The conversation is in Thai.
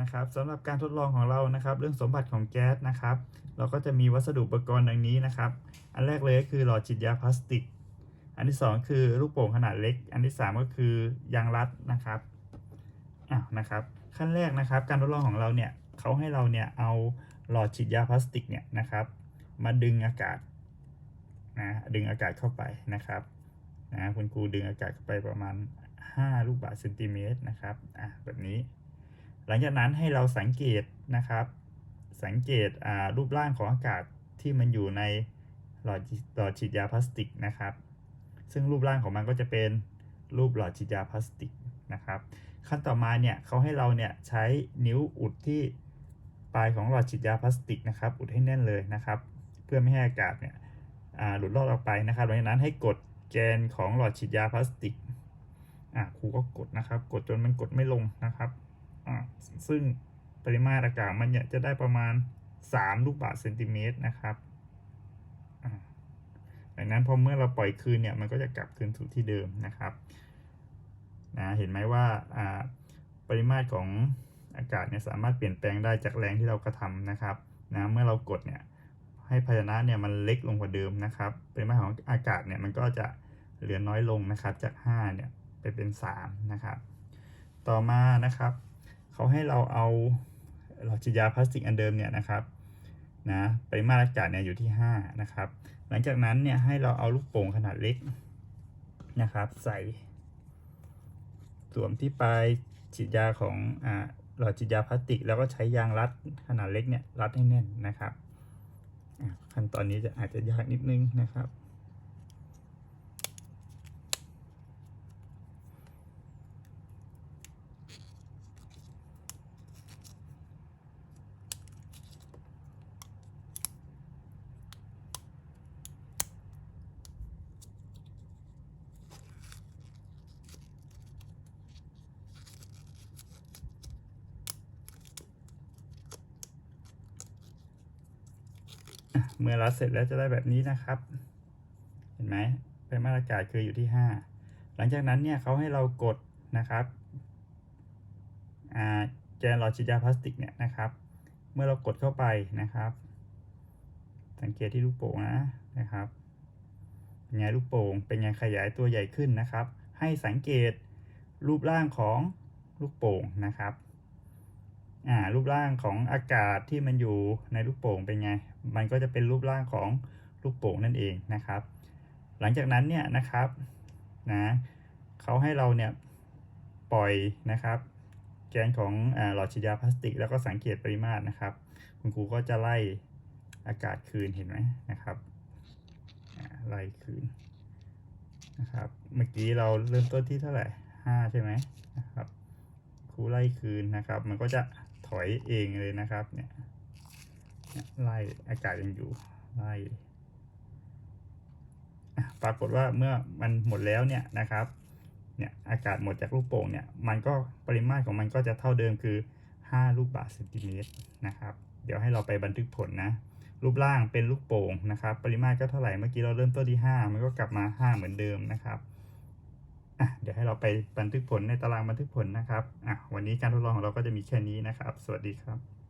นะครับสำหรับการทดลองของเรานะครับ เรื่องสมบัติของแก๊สนะครับ เราก็จะมีวัสดุอุปกรณ์ดังนี้นะครับ อันแรกเลยก็คือหลอดฉีดยาพลาสติก อันที่สองคือลูกโป่งขนาดเล็ก อันที่สามก็คือยางรัดนะครับอ้าวนะครับ ขั้นแรกนะครับ การทดลองของเราเนี่ยเขาให้เราเนี่ยเอาหลอดฉีดยาพลาสติกเนี่ยนะครับ มาดึงอากาศนะดึงอากาศเข้าไปนะครับนะคุณครูดึงอากาศเข้าไปประมาณ 5 ลูกบาศก์เซนติเมตรนะครับอะแบบนี้ หลังจากนั้นให้เราสังเกตนะครับ สังเกตรูปร่างของอากาศที่มันอยู่ในหลอดหลอดฉีดยาพลาสติกนะครับ ซึ่งรูปร่างของมันก็จะเป็นรูปหลอดฉีดยาพลาสติกนะครับ ขั้นต่อมาเนี่ยเขาให้เราเนี่ยใช้นิ้วอุดที่ปลายของหลอดฉีดยาพลาสติกนะครับ อุดให้แน่นเลยนะครับ เพื่อไม่ให้อากาศเนี่ยหลุดลอดออกไปนะครับหลังจากนั้นให้กดแกนของหลอดฉีดยาพลาสติกอ่าครูก็กดนะครับ กดจนมันกดไม่ลงนะครับ ซึ่งปริมาตรอากาศมันจะได้ประมาณ 3 ลูกบาศก์เซนติเมตรนะครับดังนั้นพอเมื่อเราปล่อยคืนเนี่ยมันก็จะกลับคืนสู่ที่เดิมนะครับนะเห็นไหมว่าอ่าปริมาตรของอากาศเนี่ยสามารถเปลี่ยนแปลงได้จากแรงที่เรากระทำนะครับนะเมื่อเรากดเนี่ยให้ภาชนะเนี่ยมันเล็กลงกว่าเดิมนะครับปริมาตรของอากาศเนี่ยมันก็จะเหลือน้อยลงนะครับจาก 5 เนี่ยไปเป็น 3 นะครับ ต่อมานะครับ เขาให้เราเอาหลอดฉีดยาพลาสติกอันเดิมเนี่ยนะครับนะปริมาตรอากาศเนี่ยอยู่ที่ 5 นะครับ หลังจากนั้นเนี่ยให้เราเอาลูกโป่งขนาดเล็กนะครับ ใส่ สวมที่ปลายฉีดยาของอ่าหลอดฉีดยาพลาสติก แล้วก็ใช้ยางรัดขนาดเล็กเนี่ยรัดให้แน่นนะครับขั้นตอนนี้จะอาจจะยากนิดนึงนะครับ เมื่อรัดเสร็จแล้วจะได้แบบนี้นะครับ เห็นไหมเป็นมาตรกาศคืออยู่ที่ 5 หลังจากนั้นเนี่ยเขาให้เรากดนะครับแกนหลอดฉีดยาพลาสติกเนี่ยนะครับ เมื่อเรากดเข้าไปนะครับ สังเกตที่ลูกโป่งนะนะครับเป็นไงลูกโป่ง เป็นไงขยายตัวใหญ่ขึ้นนะครับ ให้สังเกตรูปร่างของลูกโป่งนะครับ อ่ารูปร่างของอากาศที่มันอยู่ในลูกโป่งเป็นไง มันก็จะเป็นรูปร่างของลูกโป่งนั่นเองนะครับ หลังจากนั้นเนี่ยนะครับนะเขาให้เราเนี่ยปล่อยนะครับแกนของอหลอดฉีดยาพลาสติก แล้วก็สังเกตปริมาตรนะครับ คุณครูก็จะไล่อากาศคืนเห็นไหมนะครับไล่คืนนะครับเมื่อกี้เราเริ่มต้นที่เท่าไหร่ห้าใช่ไหมนะครับครูไล่คืนนะครับ มันก็จะ ถอยเองเลยนะครับ เนี่ยไล่อากาศยังอยู่ไล่ปรากฏว่าเมื่อมันหมดแล้วเนี่ยนะครับเนี่ยอากาศหมดจากลูกโป่งเนี่ยมันก็ปริมาตรของมันก็จะเท่าเดิมคือ 5 ลูกบาศก์เซนติเมตรนะครับ เดี๋ยวให้เราไปบันทึกผลนะ รูปร่างเป็นลูกโป่งนะครับ ปริมาตรก็เท่าไหร่เมื่อกี้เราเริ่มต้นที่ 5 มันก็กลับมา 5 เหมือนเดิมนะครับ เดี๋ยวให้เราไปบันทึกผลในตารางบันทึกผลนะครับอะวันนี้การทดลองของเราก็จะมีแค่นี้นะครับ สวัสดีครับ